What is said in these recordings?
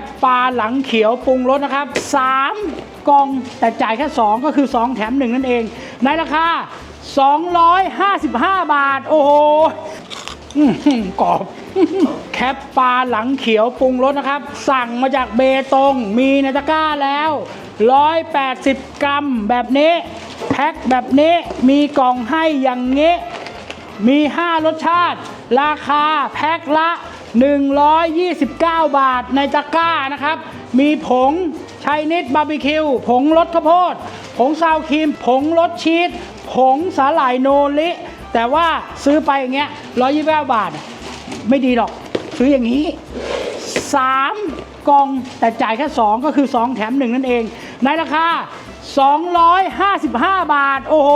ปปลาหลังเขียวปรุงรสนะครับ 3 กล่องแต่จ่ายแค่ 2 ก็คือ 2 แถม 1 นั่นเอง ในราคา 255 บาท โอ้โหอื้อหือกรอบแคปปลาหลังเขียวปรุงรสนะครับ สั่งมาจากเบตงมีในตะกร้าแล้ว 180 กรัมแบบนี้ แพ็คแบบนี้มีกล่องให้อย่างนี้ มี 5 รสชาติ ราคาแพ็คละ 129 บาทในตะกร้านะครับ มีผงชัยนิดบาร์บีคิว ผงรสข้าวโพด ผงซาวครีม ผงรสชีส ผงสาหร่ายโนริแต่ว่าซื้อไปอย่างเงี้ย129 บาท ไม่ดีหรอก ซื้ออย่างนี้ 3 กล่องแต่จ่ายแค่ 2 ก็คือ 2 แถม 1 นั่นเอง ในราคา 255 บาท โอ้โห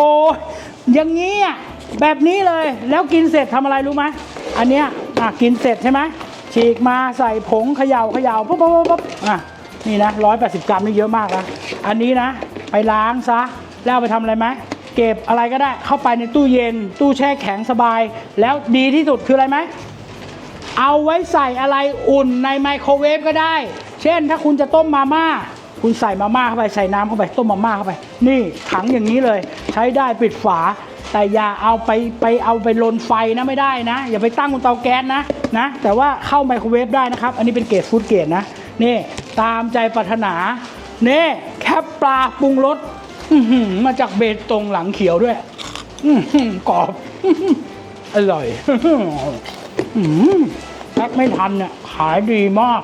อย่างนี้อะ แบบนี้เลยแล้วกินเสร็จทำอะไรรู้ไหมอันเนี้ยอะกินเสร็จใช่ไหมฉีกมาใส่ผงเขย่าเขย่าปุ๊บปุ๊บปุ๊บอะนี่นะ180กรัมนี่เยอะมากนะอันนี้นะ ไปล้างซะ แล้วไปทำอะไรไหมเก็บอะไรก็ได้เข้าไปในตู้เย็น ตู้แช่แข็งสบาย แล้วดีที่สุดคืออะไรไหมเอาไว้ใส่อะไรอุ่นในไมโครเวฟก็ได้ เช่นถ้าคุณจะต้มมาม่าคุณใส่มาม่าเข้าไปใส่น้ำเข้าไปต้มมาม่าเข้าไป นี่ถังอย่างนี้เลย ใช้ได้ปิดฝา แต่อย่าเอาไปไปเอาไปลนไฟนะไม่ได้นะ อย่าไปตั้งบนเตาแก๊สนะนะ แต่ว่าเข้าไมโครเวฟได้นะครับ อันนี้เป็นเกรดฟู้ดเกรดนะนี่ตามใจปรารถนานี่แคปปลาปรุงรสมาจากเบตงหลังเขียวด้วยกรอบอร่อยแพ็คไม่ทันเนี่ยขายดีมาก